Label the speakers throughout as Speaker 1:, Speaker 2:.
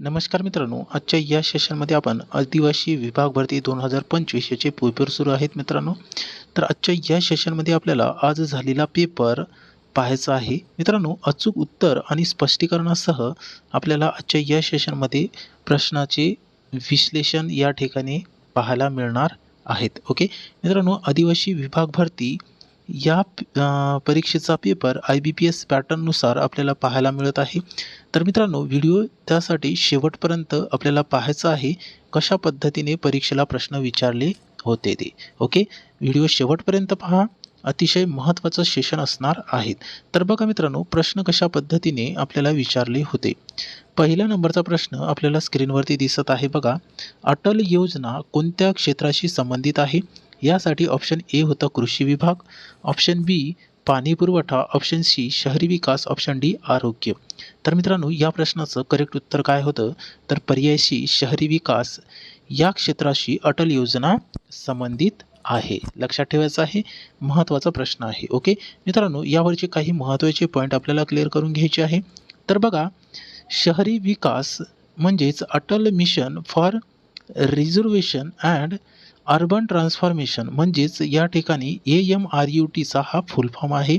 Speaker 1: नमस्कार मित्रांनो आजच्या या सेशनमध्ये आपण आदिवासी विभाग भरती दोन हजार पंचवीस याचे पेपर सुरू आहेत मित्रांनो. तर आजच्या या सेशनमध्ये आपल्याला आज झालेला पेपर पाहायचा आहे. मित्रांनो अचूक उत्तर आणि स्पष्टीकरणासह आपल्याला आजच्या या सेशनमध्ये प्रश्नाचे विश्लेषण या ठिकाणी पाहायला मिळणार आहेत. ओके मित्रांनो आदिवासी विभाग भरती या परीक्षेचा paper I B P S पॅटर्ननुसार आपल्याला पाहायला मिळत आहे. तर मित्रांनो व्हिडिओ त्यासाठी शेवटपर्यंत आपल्याला पाहायचं आहे कशा पद्धतीने परीक्षेला प्रश्न विचारले होते ते. ओके व्हिडिओ शेवटपर्यंत पहा. अतिशय महत्त्वाचं सेशन असणार आहेत. तर बघा मित्रांनो प्रश्न कशा पद्धतीने आपल्याला विचारले होते? पहिल्या नंबरचा प्रश्न आपल्याला स्क्रीनवरती दिसत आहे बघा. अटल योजना कोणत्या क्षेत्राशी संबंधित आहे? यासाठी ऑप्शन ए होतं कृषी विभाग ऑप्शन बी पाणी पुरवठा ऑप्शन सी शहरी विकास ऑप्शन डी आरोग्य. तर मित्रांनो या प्रश्नाचं करेक्ट उत्तर काय होतं? तर पर्याय सी शहरी विकास. या क्षेत्राशी अटल योजना संबंधित आहे. लक्षात ठेवायचं आहे महत्त्वाचा प्रश्न आहे ओके? मित्रांनो यावरचे काही महत्त्वाचे पॉईंट आपल्याला क्लिअर करून घ्यायचे आहे. तर बघा शहरी विकास म्हणजेच Atal mission for reservation and urban transformation म्हणजेच या ठिकाणी ए एम आर यू टीचा हा फुल फॉर्म आहे.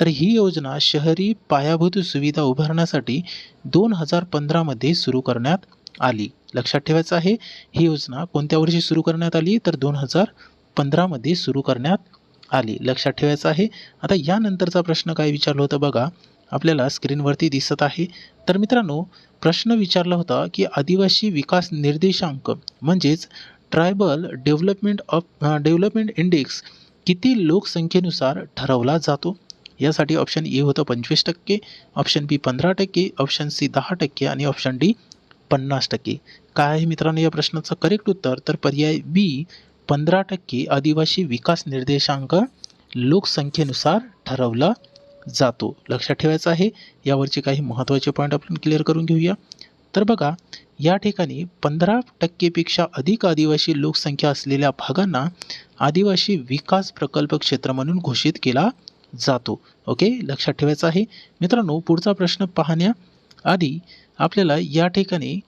Speaker 1: तर ही योजना शहरी पायाभूत सुविधा उभारण्यासाठी दोन हजार पंधरामध्ये सुरू करण्यात आली. लक्षात ठेवायचं आहे ही योजना कोणत्या वर्षी सुरू करण्यात आली? तर दोन हजार पंधरामध्ये सुरू करण्यात आली. लक्षात ठेवायचं आहे आता यानंतरचा प्रश्न काय विचारला होता बघा. आपल्याला स्क्रीनवरती दिसत आहे. तर मित्रांनो प्रश्न विचारला होता की आदिवासी विकास निर्देशांक म्हणजेच tribal development of development index किती लोकसंख्येनुसार ठरवला जातो? यासाठी ऑप्शन ए होतं पंचवीस टक्के ऑप्शन बी पंधरा टक्के ऑप्शन सी दहा टक्के आणि ऑप्शन डी पन्नास टक्के. काय आहे मित्रांनो या प्रश्नाचं करेक्ट उत्तर? तर पर्याय बी पंधरा टक्के आदिवासी विकास निर्देशांक लोकसंख्येनुसार ठरवला जातो. लक्षात ठेवायचं आहे यावरचे काही महत्त्वाचे पॉईंट आपण क्लिअर करून घेऊया. तर बघा या ठिकाणी पंधरा टक्केपेक्षा अधिक आदिवासी लोकसंख्या असलेल्या भागांना आदिवासी विकास प्रकल्प क्षेत्र म्हणून घोषित केला जातो. ओके? लक्षात ठेवायचं आहे. मित्रांनो पुढचा प्रश्न पाहण्याआधी आपल्याला या ठिकाणी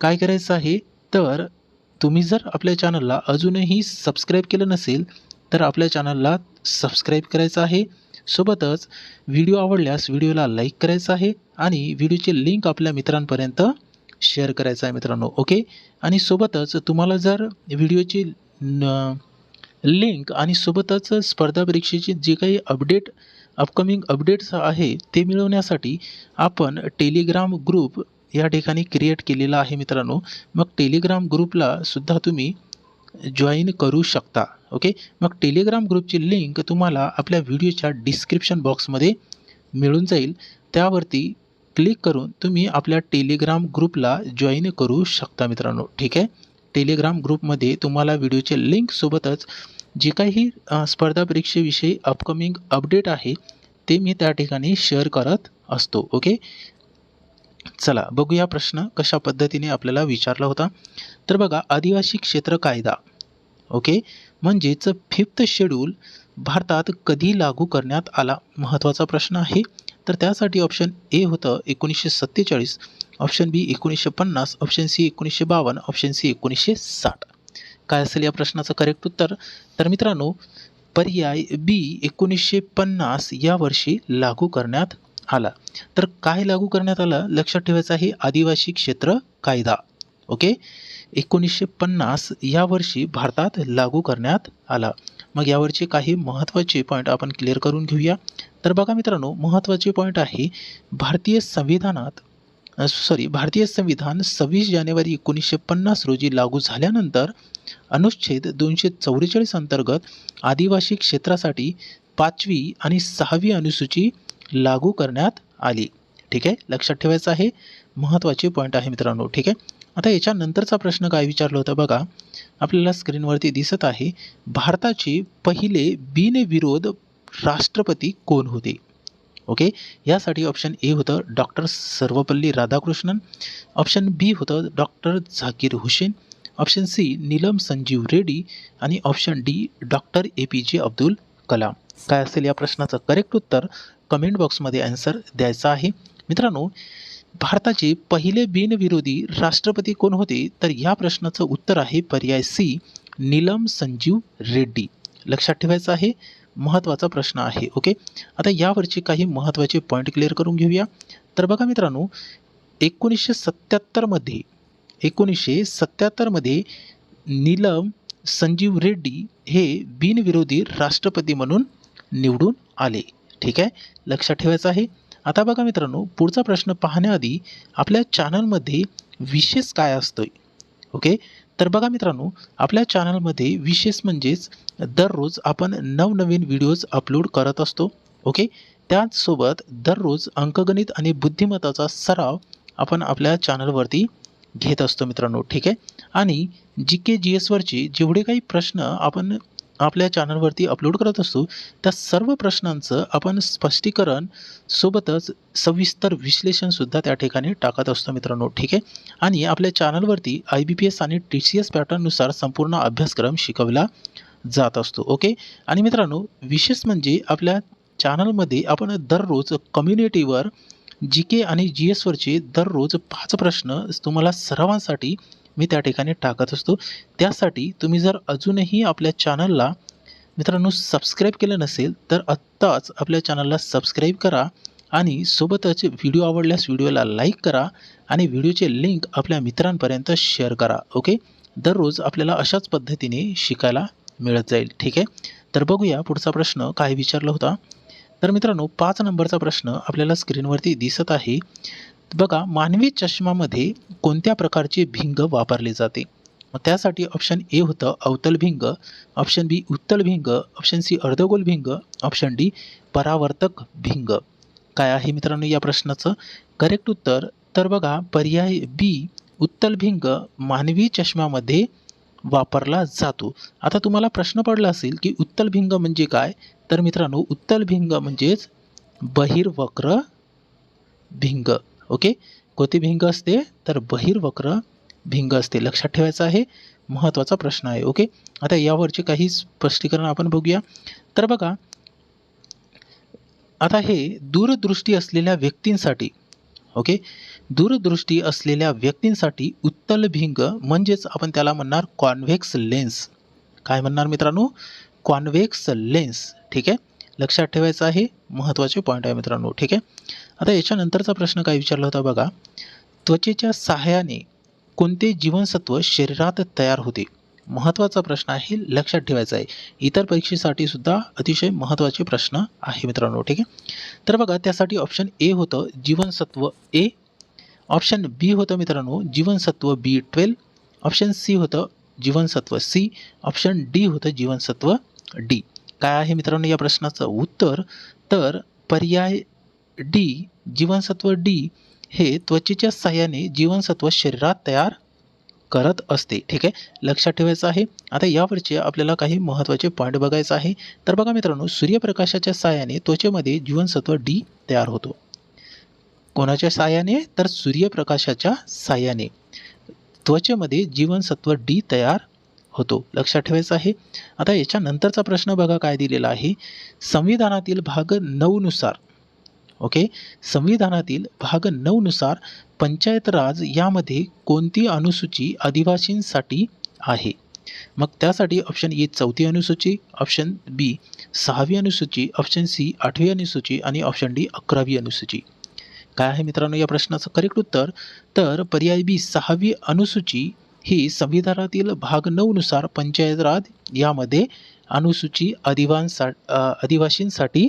Speaker 1: काय करायचं आहे? तर तुम्ही जर आपल्या चॅनलला अजूनही सबस्क्राईब केलं नसेल तर आपल्या चॅनलला सबस्क्राईब करायचं आहे. सोबतच व्हिडिओ आवडल्यास व्हिडिओला लाईक करायचं आहे आणि व्हिडिओची लिंक आपल्या मित्रांपर्यंत शेअर करायचं आहे मित्रांनो ओके आणि सोबतच तुम्हाला जर व्हिडिओची लिंक आणि सोबतच स्पर्धा परीक्षेची जे काही अपडेट अपकमिंग अपडेट्स आहे ते मिळवण्यासाठी आपण टेलिग्राम ग्रुप या ठिकाणी क्रिएट केलेला आहे मित्रांनो. मग टेलिग्राम ग्रुपला सुद्धा तुम्ही जॉईन करू शकता ओके मग टेलिग्राम ग्रुपची लिंक तुम्हाला आपल्या व्हिडिओच्या डिस्क्रिप्शन बॉक्समध्ये मिळून जाईल. त्यावरती क्लिक करून तुम्ही आपल्या टेलिग्राम ग्रुपला जॉईन करू शकता मित्रांनो ठीक आहे? टेलिग्राम ग्रुपमध्ये तुम्हाला व्हिडिओचे लिंकसोबतच जे काही स्पर्धा परीक्षेविषयी अपकमिंग अपडेट आहे ते मी त्या ठिकाणी शेअर करत असतो ओके? चला बघूया प्रश्न कशा पद्धतीने आपल्याला विचारला होता. तर बघा आदिवासी क्षेत्र कायदा ओके? म्हणजेच फिफ्थ शेड्यूल भारतात कधी लागू करण्यात आला? महत्त्वाचा प्रश्न आहे. तर त्यासाठी ऑप्शन ए होतं एकोणीसशे सत्तेचाळीस ऑप्शन बी एकोणीसशे पन्नास ऑप्शन सी एकोणीसशे बावन्न ऑप्शन सी एकोणीसशे साठ. काय असेल या प्रश्नाचं करेक्ट उत्तर? तर मित्रांनो पर्याय बी एकोणीसशे पन्नास या वर्षी लागू करण्यात आला. तर काय लागू करण्यात आलं? लक्षात ठेवायचं आहे आदिवासी क्षेत्र कायदा. ओके? एकोणीसशे पन्नास या वर्षी भारतात लागू करण्यात आला. मग यावरचे काही महत्त्वाचे पॉईंट आपण क्लिअर करून घेऊया. तर बघा मित्रांनो महत्त्वाचे पॉईंट आहे भारतीय संविधानात सॉरी भारतीय संविधान सव्वीस जानेवारी एकोणीसशे पन्नास रोजी लागू झाल्यानंतर अनुच्छेद दोनशे चौवेचाळीस अंतर्गत आदिवासी क्षेत्रासाठी पाचवी आणि सहावी अनुसूची लागू करण्यात आली. ठीक आहे? लक्षात ठेवायचं आहे. महत्त्वाचे पॉईंट आहे मित्रांनो. ठीक आहे? आता याच्यानंतरचा प्रश्न काय विचारला होता बघा. आपल्याला स्क्रीनवरती दिसत आहे भारताचे पहिले बिनविरोध राष्ट्रपती कोण होते? ओके यासाठी ऑप्शन ए होतं doctor Sarvepalli Radhakrishnan. Option B होतं doctor Zakir Hussain. Option C Neelam Sanjiva Reddy. आणि option D doctor A P J Abdul Kalam. काय असेल या प्रश्नाचं करेक्ट उत्तर? कमेंट बॉक्समध्ये आन्सर द्यायचा आहे. मित्रांनो भारताचे पहिले बिनविरोधी राष्ट्रपती कोण होते? तर या प्रश्नाचं उत्तर आहे पर्याय सी नीलम संजीव रेड्डी. लक्षात ठेवायचं आहे. महत्त्वाचा प्रश्न आहे ओके आता यावरचे काही महत्त्वाचे पॉईंट क्लिअर करून घेऊया. तर बघा मित्रांनो एकोणीसशे सत्याहत्तरमध्ये एकोणीसशे सत्याहत्तरमध्ये नीलम संजीव रेड्डी हे बिनविरोधी राष्ट्रपती म्हणून निवडून आले ठीक आहे? लक्षात ठेवायचं आहे. आता बघा मित्रांनो पुढचा प्रश्न पाहण्याआधी आपल्या चॅनलमध्ये विशेष काय असतोय ओके तर बघा मित्रांनो आपल्या चॅनलमध्ये विशेष म्हणजेच दररोज आपण नवनवीन व्हिडिओज अपलोड करत असतो ओके त्याचसोबत दररोज अंकगणित आणि बुद्धिमत्ताचा सराव आपण आपल्या चॅनलवरती घेत असतो मित्रांनो ठीक आहे? आणि जी के जी एसवरचे जेवढे काही प्रश्न आपण आपल्या चॅनलवरती अपलोड करत असतो त्या सर्व प्रश्नांचं आपण स्पष्टीकरण सोबतच सविस्तर विश्लेषणसुद्धा त्या ठिकाणी टाकत असतो मित्रांनो ठीक आहे? आणि आपल्या चॅनलवरती आय बी पी एस आणि टी सी एस पॅटर्ननुसार संपूर्ण अभ्यासक्रम शिकवला जात असतो ओके? आणि मित्रांनो विशेष म्हणजे आपल्या चॅनलमध्ये आपण दररोज कम्युनिटीवर जी के आणि जी एसवरचे दररोज पाच प्रश्न तुम्हाला सरावांसाठी मी त्या ठिकाणी टाकत असतो. त्यासाठी तुम्ही जर अजूनही आपल्या चॅनलला मित्रांनो सबस्क्राईब केलं नसेल तर आत्ताच आपल्या चॅनलला सबस्क्राईब करा आणि सोबतच व्हिडिओ आवडल्यास व्हिडिओला लाईक करा आणि व्हिडिओचे लिंक आपल्या मित्रांपर्यंत शेअर करा ओके? दररोज आपल्याला अशाच पद्धतीने शिकायला मिळत जाईल ठीक आहे? तर बघूया पुढचा प्रश्न काय विचारला होता? तर मित्रांनो पाच नंबरचा प्रश्न आपल्याला स्क्रीनवरती दिसत आहे. बघा मानवी चष्मामध्ये कोणत्या प्रकारचे भिंग वापरले जाते? मग त्यासाठी ऑप्शन ए होतं अवतल भिंग ऑप्शन बी उत्तल भिंग ऑप्शन सी अर्धगोल भिंग ऑप्शन डी परावर्तक भिंग. काय आहे मित्रांनो या प्रश्नाचं? करेक्ट उत्तर. तर बघा पर्याय बी उत्तल भिंग मानवी चष्म्यामध्ये वापरला जातो. आता तुम्हाला प्रश्न पडला असेल की उत्तल भिंग म्हणजे काय? तर मित्रांनो उत्तल भिंग म्हणजेच बहिर्वक्र भिंग. ओके? कोणती भिंग असते? तर बहिर्वक्र भिंग असते. लक्षात ठेवायचं आहे. महत्त्वाचा प्रश्न आहे. ओके? आता यावरचे काही स्पष्टीकरण आपण बघूया. तर बघा आता हे दूरदृष्टी असलेल्या व्यक्तींसाठी ओके? दूरदृष्टी असलेल्या व्यक्तींसाठी उत्तल भिंग म्हणजेच आपण त्याला म्हणणार कॉन्व्हेक्स लेन्स. काय म्हणणार मित्रांनो? Convex lens. ठीक आहे? लक्षात ठेवायचं आहे. महत्त्वाचे पॉईंट आहे मित्रांनो. ठीक आहे? आता याच्यानंतरचा प्रश्न काय विचारला होता बघा. त्वचेच्या सहाय्याने कोणते जीवनसत्व शरीरात तयार होते? महत्त्वाचा प्रश्न आहे. लक्षात ठेवायचा आहे. इतर परीक्षेसाठी सुद्धा अतिशय महत्त्वाचे प्रश्न आहे मित्रांनो. ठीक आहे? तर बघा त्यासाठी ऑप्शन ए होतं जीवनसत्व ए ऑप्शन बी होतं मित्रांनो जीवनसत्व बी ट्वेल्व ऑप्शन सी होतं जीवनसत्व सी ऑप्शन डी होतं जीवनसत्व डी काय आहे मित्रांनो या प्रश्नाचं उत्तर? तर पर्याय डी जीवनसत्व डी हे त्वचेच्या साह्याने जीवनसत्व शरीरात तयार करत असते. ठीक आहे? लक्षात ठेवायचं आहे. आता यावरचे आपल्याला काही महत्त्वाचे पॉईंट बघायचं आहे. तर बघा मित्रांनो सूर्यप्रकाशाच्या साह्याने त्वचेमध्ये जीवनसत्व डी तयार होतो. कोणाच्या साह्याने? तर सूर्यप्रकाशाच्या साह्याने. त्वचेमध्ये जीवनसत्व डी तयार होतो. लक्षात ठेवायचं आहे. आता याच्यानंतरचा प्रश्न बघा काय दिलेला आहे. संविधानातील भाग नऊनुसार ओके? संविधानातील भाग नऊनुसार पंचायत राज यामध्ये कोणती अनुसूची आदिवासींसाठी आहे? मग त्यासाठी ऑप्शन ए चौथी अनुसूची ऑप्शन बी सहावी अनुसूची ऑप्शन सी आठवी अनुसूची आणि ऑप्शन डी अकरावी अनुसूची. काय आहे मित्रांनो या प्रश्नाचं करेक्ट उत्तर? तर पर्याय बी सहावी अनुसूची ही संविधानातील भाग नऊनुसार पंचायत राज यामध्ये अनुसूची आदिवांसा आदिवासींसाठी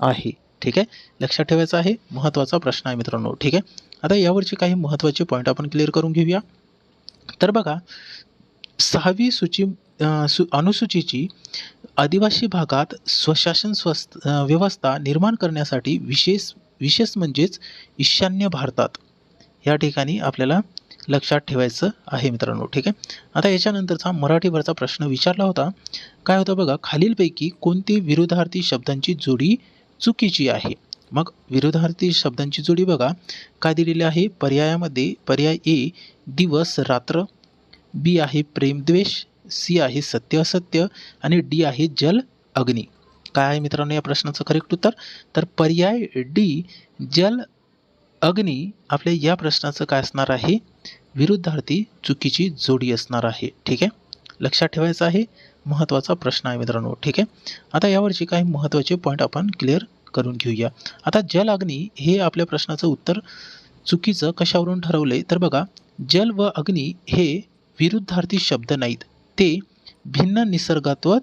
Speaker 1: आहे. ठीक आहे? लक्षात ठेवायचं आहे? महत्त्वाचा प्रश्न आहे मित्रांनो. ठीक आहे? आता यावरचे काही महत्त्वाचे पॉईंट आपण क्लिअर करून घेऊया. तर बघा सहावी सूची सु अनुसूचीची आदिवासी भागात स्वशासन स्वस्थ व्यवस्था निर्माण करण्यासाठी विशेष विशेष म्हणजेच ईशान्य भारतात. या ठिकाणी आपल्याला लक्षात ठेवायचं आहे मित्रांनो ठीक आहे? आता याच्यानंतरचा मराठीवरचा प्रश्न विचारला होता. काय होतं बघा खालीलपैकी कोणती विरुद्धार्थी शब्दांची जोडी चुकीची आहे? मग विरोधार्थी शब्दांची जोडी बघा. काय दिलेली आहे? पर्यायामध्ये पर्याय ए दिवस रात्र बी आहे प्रेमद्वेष सी आहे सत्य असत्य आणि डी आहे जल अग्नी. काय आहे मित्रांनो या प्रश्नाचं करेक्ट उत्तर? तर पर्याय डी जल अग्नी आपल्या या प्रश्नाचं काय असणार आहे? विरुद्धार्थी चुकीची जोडी असणार आहे. ठीक आहे? लक्षात ठेवायचं आहे? महत्त्वाचा प्रश्न आहे मित्रांनो. ठीक आहे? आता यावरचे काही महत्त्वाचे पॉईंट आपण क्लिअर करून घेऊया. आता जल अग्नी हे आपल्या प्रश्नाचं उत्तर चुकीचं कशावरून ठरवलंय? तर बघा जल व अग्नी हे विरुद्धार्थी शब्द नाहीत. ते भिन्न निसर्गत्व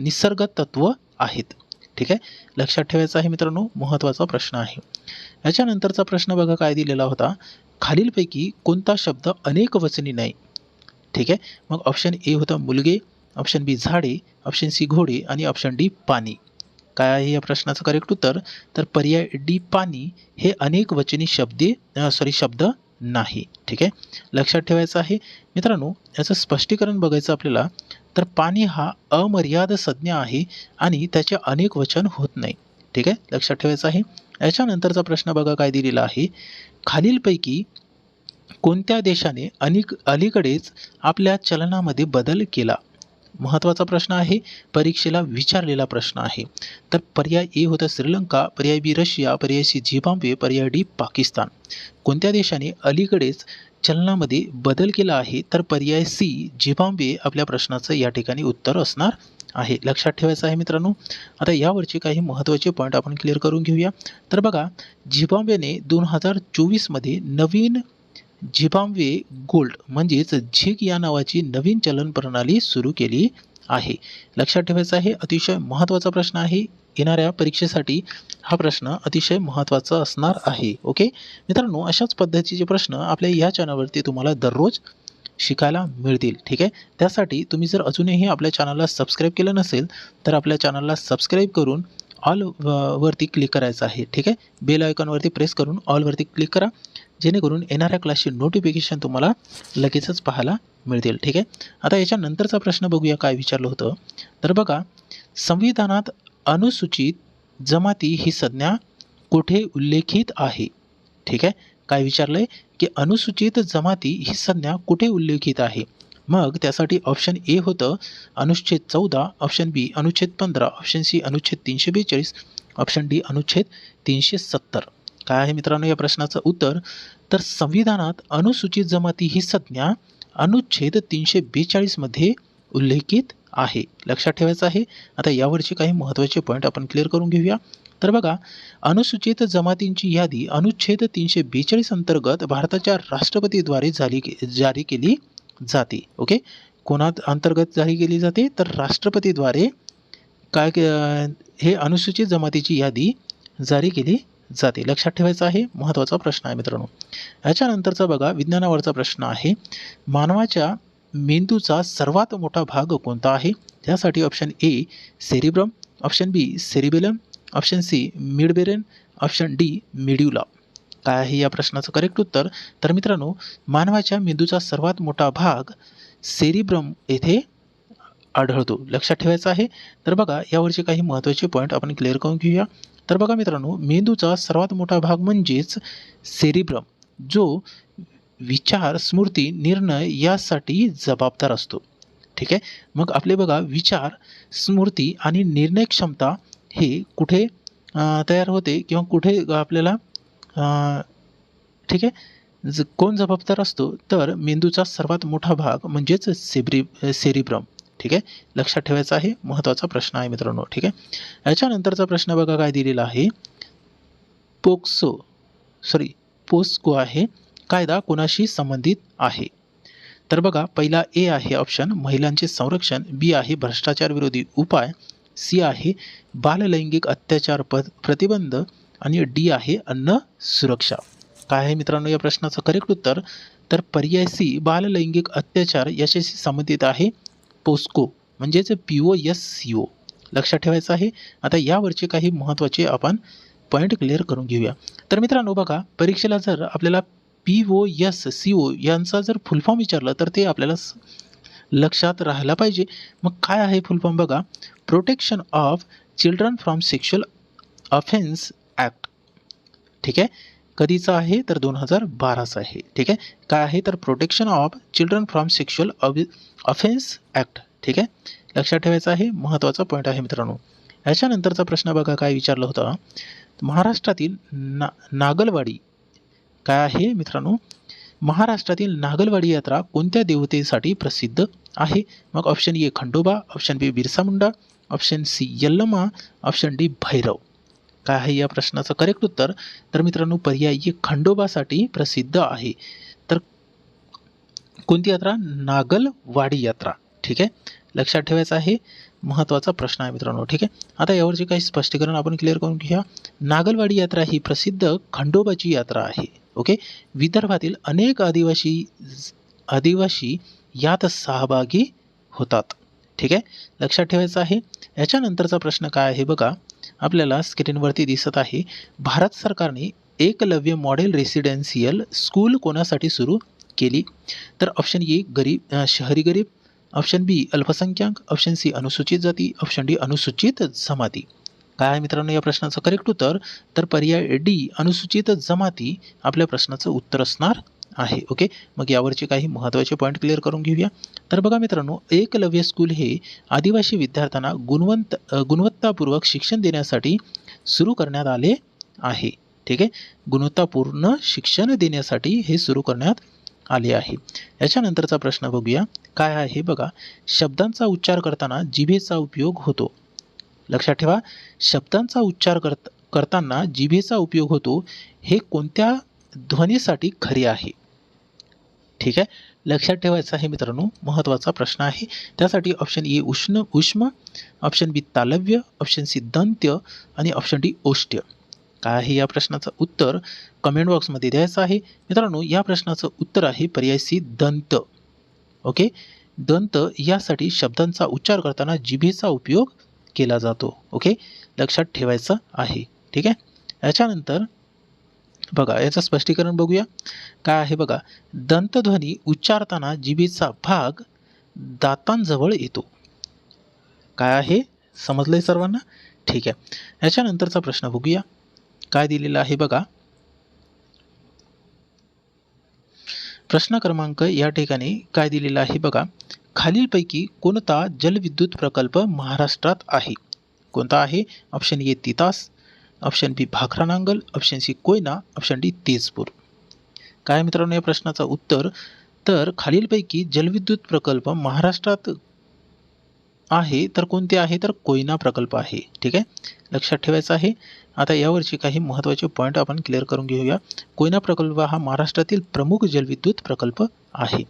Speaker 1: निसर्गतत्व आहेत. ठीक आहे? लक्षात ठेवायचं आहे मित्रांनो महत्त्वाचा प्रश्न आहे. याच्यानंतरचा प्रश्न बघा काय दिलेला होता. खालीलपैकी कोणता शब्द अनेक वचनी नाही? ठीक आहे? मग ऑप्शन ए होता मुलगे ऑप्शन बी झाडे ऑप्शन सी घोडे आणि ऑप्शन डी पाणी. काय आहे या प्रश्नाचं करेक्ट उत्तर? तर पर्याय डी पाणी हे अनेक वचनी शब्दे सॉरी शब्द नाही. ठीक आहे? लक्षात ठेवायचं आहे. मित्रांनो याचं स्पष्टीकरण बघायचं आपल्याला तर पाणी हा अमर्याद संज्ञा आहे आणि त्याचे अनेक वचन होत नाही. ठीक आहे? लक्षात ठेवायचं आहे. याच्यानंतरचा प्रश्न बघा काय दिलेला आहे. खालीलपैकी कोणत्या देशाने अनेक अलीकडेच आपल्या चलनामध्ये बदल केला? महत्त्वाचा प्रश्न आहे. परीक्षेला विचारलेला प्रश्न आहे. तर पर्याय ए होता श्रीलंका पर्याय बी रशिया पर्याय सी झिम्बाब्वे पर्याय डी पाकिस्तान. कोणत्या देशाने अलीकडेच चलनामध्ये बदल केला आहे? तर पर्याय सी झिम्बाब्वे आपल्या प्रश्नाचं या ठिकाणी उत्तर असणार आहे. लक्षात ठेवायचं आहे मित्रांनो. आता यावरचे काही महत्त्वाचे पॉईंट आपण क्लिअर करून घेऊया. तर बघा झिम्बाब्वेने दोन हजार चोवीसमध्ये नवीन झिम्बाब्वे गोल्ड म्हणजेच झिग या नावाची नवीन चलन प्रणाली सुरू केली आहे. लक्षात ठेवायचं आहे अतिशय महत्त्वाचा प्रश्न आहे. येणाऱ्या परीक्षेसाठी हा प्रश्न अतिशय महत्त्वाचा असणार आहे. ओके? मित्रांनो अशाच पद्धतीचे प्रश्न आपल्या या चॅनलवरती तुम्हाला दररोज शिकायला मिळतील. ठीक आहे? त्यासाठी तुम्ही जर अजूनही आपल्या चॅनलला सबस्क्राईब केलं नसेल तर आपल्या चॅनलला सबस्क्राईब करून ऑल वरती क्लिक करायचं आहे. ठीक आहे? बेल आयकॉनवरती प्रेस करून ऑलवरती क्लिक करा. जेणेकरून येणाऱ्या क्लासची नोटिफिकेशन तुम्हाला लगेचच पाहायला मिळतील. ठीक आहे? आता याच्यानंतरचा प्रश्न बघूया काय विचारलं होतं. तर बघा संविधानात अनुसूचित जमाती ही संज्ञा कुठे उल्लेखित आहे? ठीक आहे? काय विचारलं आहे की अनुसूचित जमाती ही संज्ञा कुठे उल्लेखित आहे? मग त्यासाठी ऑप्शन ए होतं अनुच्छेद चौदा ऑप्शन बी अनुच्छेद पंधरा ऑप्शन सी अनुच्छेद तीनशे बेचाळीस ऑप्शन डी अनुच्छेद तीनशे सत्तर. काय आहे मित्रांनो या प्रश्नाचं उत्तर? तर संविधानात अनुसूचित जमाती ही संज्ञा अनुच्छेद तीनशे बेचाळीसमध्ये उल्लेखित आहे. लक्षात ठेवायचं आहे. आता यावरचे काही महत्त्वाचे पॉईंट आपण क्लिअर करून घेऊया. तर बघा अनुसूचित जमातींची यादी अनुच्छेद तीनशे बेचाळीस अंतर्गत भारताच्या राष्ट्रपतीद्वारे जारी के जारी केली जाते. ओके कोणात अंतर्गत जारी केली जाते? तर राष्ट्रपतीद्वारे काय के- हे अनुसूचित जमातीची यादी जारी केली जाते. लक्षात ठेवायचं आहे महत्त्वाचा प्रश्न आहे मित्रांनो. याच्यानंतरचा बघा विज्ञानावरचा प्रश्न आहे. मानवाच्या मेंदूचा सर्वात मोठा भाग कोणता आहे? त्यासाठी option A cerebrum option B cerebellum option C midbrain option D medulla काय आहे या प्रश्नाचं करेक्ट उत्तर? तर मित्रांनो मानवाच्या मेंदूचा सर्वात मोठा भाग सेरिब्रम येथे आढळतो. लक्षात ठेवायचं आहे. तर बघा यावरचे काही महत्त्वाचे पॉईंट आपण क्लिअर करून घेऊया. तर बघा मित्रांनो मेंदूचा सर्वात मोठा भाग म्हणजेच सेरिब्रम जो विचार स्मृती निर्णय यासाठी जबाबदार असतो. ठीक आहे? मग आपले बघा विचार स्मृती आणि निर्णय क्षमता हे कुठे तयार होते किंवा कुठे आपल्याला ठीक आहे? ज कोण जबाबदार असतो तर मेंदूचा सर्वात मोठा भाग म्हणजेच सेब्री सेरिब्रम. ठीक आहे? लक्षात ठेवायचा आहे. महत्त्वाचा प्रश्न आहे मित्रांनो ठीक आहे? याच्यानंतरचा प्रश्न बघा काय दिलेला आहे. पोक्सो सॉरी पोस्को आहे. कायदा कोणाशी संबंधित आहे? तर बघा पहिला ए आहे ऑप्शन महिलांचे संरक्षण. बी आहे भ्रष्टाचार विरोधी उपाय. सी आहे बाललैंगिक अत्याचार प प्रतिबंध. आणि डी आहे अन्न सुरक्षा. काय आहे मित्रांनो या प्रश्नाचं करेक्ट उत्तर? तर पर्याय सी बाललैंगिक अत्याचार याच्याशी संबंधित आहे. पोस्को म्हणजेच P O S C O. लक्षात ठेवायचं आहे आता यावरचे काही महत्त्वाचे आपण पॉईंट क्लिअर करून घेऊया. तर मित्रांनो बघा परीक्षेला जर आपल्याला P O S C O यांचा जर फुलफॉर्म विचारलं तर ते आपल्याला स- लक्षात राहायला पाहिजे. मग काय आहे फुलफॉर्म बघा? Protection of children from sexual offence act ठीक आहे? कधीचा आहे तर दोन हजार बाराचा आहे. ठीक आहे? काय आहे? तर protection of children from sexual offence act ठीक आहे? लक्षात ठेवायचं आहे महत्त्वाचा पॉईंट आहे मित्रांनो. याच्यानंतरचा प्रश्न बघा काय विचारला होता? महाराष्ट्रातील ना नागलवाडी. काय आहे मित्रांनो? महाराष्ट्रातील नागलवाडी यात्रा कोणत्या देवतेसाठी प्रसिद्ध आहे? मग option A Khandoba option B Birsa Munda option C Yellamma option D Bhairav. काय आहे या प्रश्नाचं करेक्ट उत्तर. तर मित्रांनो पर्यायी खंडोबासाठी प्रसिद्ध आहे. तर कोणती यात्रा? नागलवाडी यात्रा. ठीक आहे? लक्षात ठेवायचं आहे. महत्त्वाचा प्रश्न आहे मित्रांनो. ठीक आहे? आता यावरचे काही स्पष्टीकरण आपण क्लिअर करून घेऊया. नागलवाडी यात्रा ही प्रसिद्ध खंडोबाची यात्रा आहे. ओके? विदर्भातील अनेक आदिवासी आदिवासी यात सहभागी होतात. ठीक आहे? लक्षात ठेवायचं आहे. याच्यानंतरचा प्रश्न काय आहे बघा? आपल्याला स्क्रीनवरती दिसत आहे भारत सरकारने एकलव्य मॉडेल रेसिडेन्शियल स्कूल कोणासाठी सुरू केली? तर ऑप्शन ए गरीब शहरी गरीब ऑप्शन बी अल्पसंख्याक ऑप्शन सी अनुसूचित जाती ऑप्शन डी अनुसूचित जमाती. काय आहे मित्रांनो या प्रश्नाचं करेक्ट उत्तर? तर पर्याय डी अनुसूचित जमाती. आपल्या प्रश्नाचं उत्तर असणार आहे ओके मग यावरचे काही महत्त्वाचे पॉईंट क्लिअर करून घेऊया. तर बघा मित्रांनो एकलव्य स्कूल हे आदिवासी विद्यार्थ्यांना गुणवंत गुणवत्तापूर्वक शिक्षण देण्यासाठी सुरू करण्यात आले आहे ठीक? आहे गुणवत्तापूर्ण शिक्षण देण्यासाठी हे सुरू करण्यात आले आहे. याच्यानंतरचा प्रश्न बघूया. काय आहे बघा. शब्दांचा उच्चार करताना जिभेचा उपयोग होतो. लक्षात ठेवा. शब्दांचा उच्चार करत करताना जिभेचा उपयोग होतो हे कोणत्या ध्वनीसाठी खरे आहे? ठीक आहे? लक्षात ठेवायचं आहे मित्रांनो महत्त्वाचा प्रश्न आहे. त्यासाठी ऑप्शन ए उष्ण उष्म ऑप्शन बी तालव्य ऑप्शन सी दंत्य आणि ऑप्शन डी ओष्ट्य काय आहे या प्रश्नाचं उत्तर? कमेंट बॉक्समध्ये द्यायचं आहे. मित्रांनो या प्रश्नाचं उत्तर आहे पर्याय सी दंत. ओके दंत यासाठी शब्दांचा उच्चार करताना जिभेचा उपयोग केला जातो. ओके लक्षात ठेवायचं आहे. ठीक आहे? याच्यानंतर बघा याचं स्पष्टीकरण बघूया. काय आहे बघा दंतध्वनी उच्चारताना जिभेचा भाग दातांजवळ येतो. काय आहे? समजलंय सर्वांना? ठीक आहे. याच्यानंतरचा प्रश्न बघूया. काय दिलेला आहे बघा? प्रश्न क्रमांक या ठिकाणी काय दिलेला आहे बघा? खालीलपैकी कोणता जलविद्युत प्रकल्प महाराष्ट्रात आहे? कोणता आहे? Option A Titas option B Bhakra Nangal option C Koyna option D Tezpur. काय मित्रांनो या प्रश्नाचं उत्तर? तर खालीलपैकी जलविद्युत प्रकल्प महाराष्ट्रात आहे तर कोणते आहे? तर कोयना प्रकल्प आहे. ठीक आहे? लक्षात ठेवायचं आहे. आता यावरची काही महत्त्वाचे पॉईंट आपण क्लिअर करून घेऊया. कोयना प्रकल्प हा महाराष्ट्रातील प्रमुख जलविद्युत प्रकल्प आहे.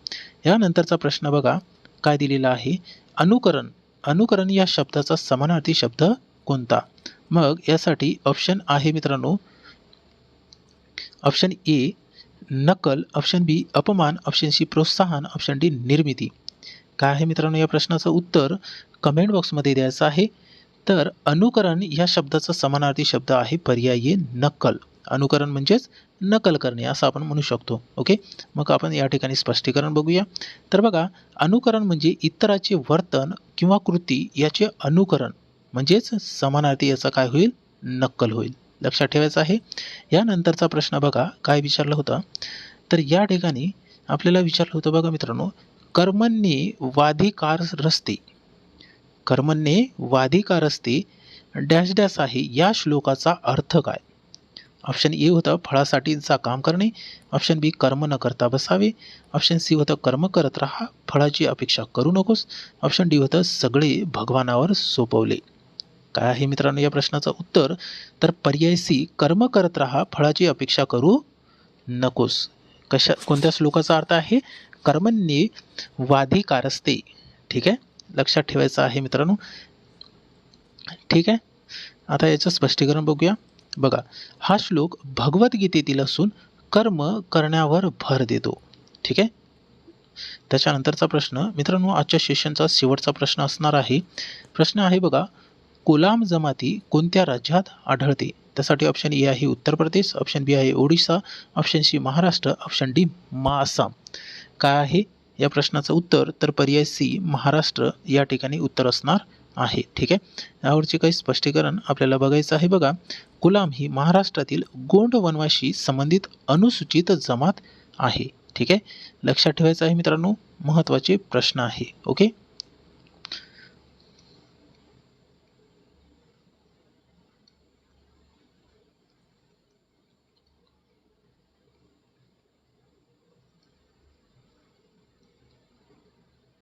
Speaker 1: यानंतरचा प्रश्न बघा. काय दिलेला आहे? अनुकरण. अनुकरण या शब्दाचा समानार्थी शब्द कोणता? मग यासाठी ऑप्शन आहे मित्रांनो. ऑप्शन ए नकल. ऑप्शन बी अपमान. ऑप्शन सी प्रोत्साहन. ऑप्शन डी निर्मिती. काय आहे मित्रांनो या प्रश्नाचं उत्तर? कमेंट बॉक्समध्ये द्यायचं आहे. तर अनुकरण या शब्दाचा समानार्थी शब्द आहे पर्यायी नक्कल अनुकरण म्हणजेच नकल करणे असं आपण म्हणू शकतो. ओके मग आपण या ठिकाणी स्पष्टीकरण बघूया. तर बघा अनुकरण म्हणजे इतराचे वर्तन किंवा कृती याचे अनुकरण. म्हणजेच समानार्थी याचा काय होईल? नक्कल होईल. लक्षात ठेवायचं आहे. यानंतरचा प्रश्न बघा काय विचारलं होतं? तर या ठिकाणी आपल्याला विचारलं होतं बघा मित्रांनो कर्मण्ये वाधिकार रस्ते कर्मण्ये वाधिकार रस्ते डॅश डॅश आहे. या श्लोकाचा अर्थ काय? ऑप्शन ए होतं फळासाठीचा काम करणे. ऑप्शन बी कर्म न करता बसावे. ऑप्शन सी होतं कर्म करत राहा फळाची अपेक्षा करू नकोस. ऑप्शन डी होतं सगळे भगवानावर सोपवले. काय आहे मित्रांनो या प्रश्नाचं उत्तर? तर पर्याय सी कर्म करत राहा फळाची अपेक्षा करू नकोस. कशा कोणत्या श्लोकाचा अर्थ आहे? कर्मण्ये वाधिकारस्ते. ठीक आहे? लक्षात ठेवायचं आहे मित्रांनो. ठीक आहे? आता याचं स्पष्टीकरण बघूया. बघा हा श्लोक भगवद्गीतेतील असून कर्म करण्यावर भर देतो. ठीक आहे? त्याच्यानंतरचा प्रश्न मित्रांनो आजच्या सेशनचा शेवटचा प्रश्न असणार आहे. प्रश्न आहे बघा कोलाम जमाती कोणत्या राज्यात आढळते? त्यासाठी ऑप्शन ए आहे उत्तर प्रदेश ऑप्शन बी आहे Odisha option C Maharashtra option D मा आसाम. काय आहे? या प्रश्नाचं उत्तर तर पर्याय सी महाराष्ट्र या ठिकाणी उत्तर असणार आहे. ठीक आहे? यावरचे काही स्पष्टीकरण आपल्याला बघायचं आहे. बघा गुलाम ही महाराष्ट्रातील गोंड वनवाशी संबंधित अनुसूचित जमात आहे. ठीक आहे? लक्षात ठेवायचं आहे मित्रांनो महत्त्वाचे प्रश्न आहे. ओके?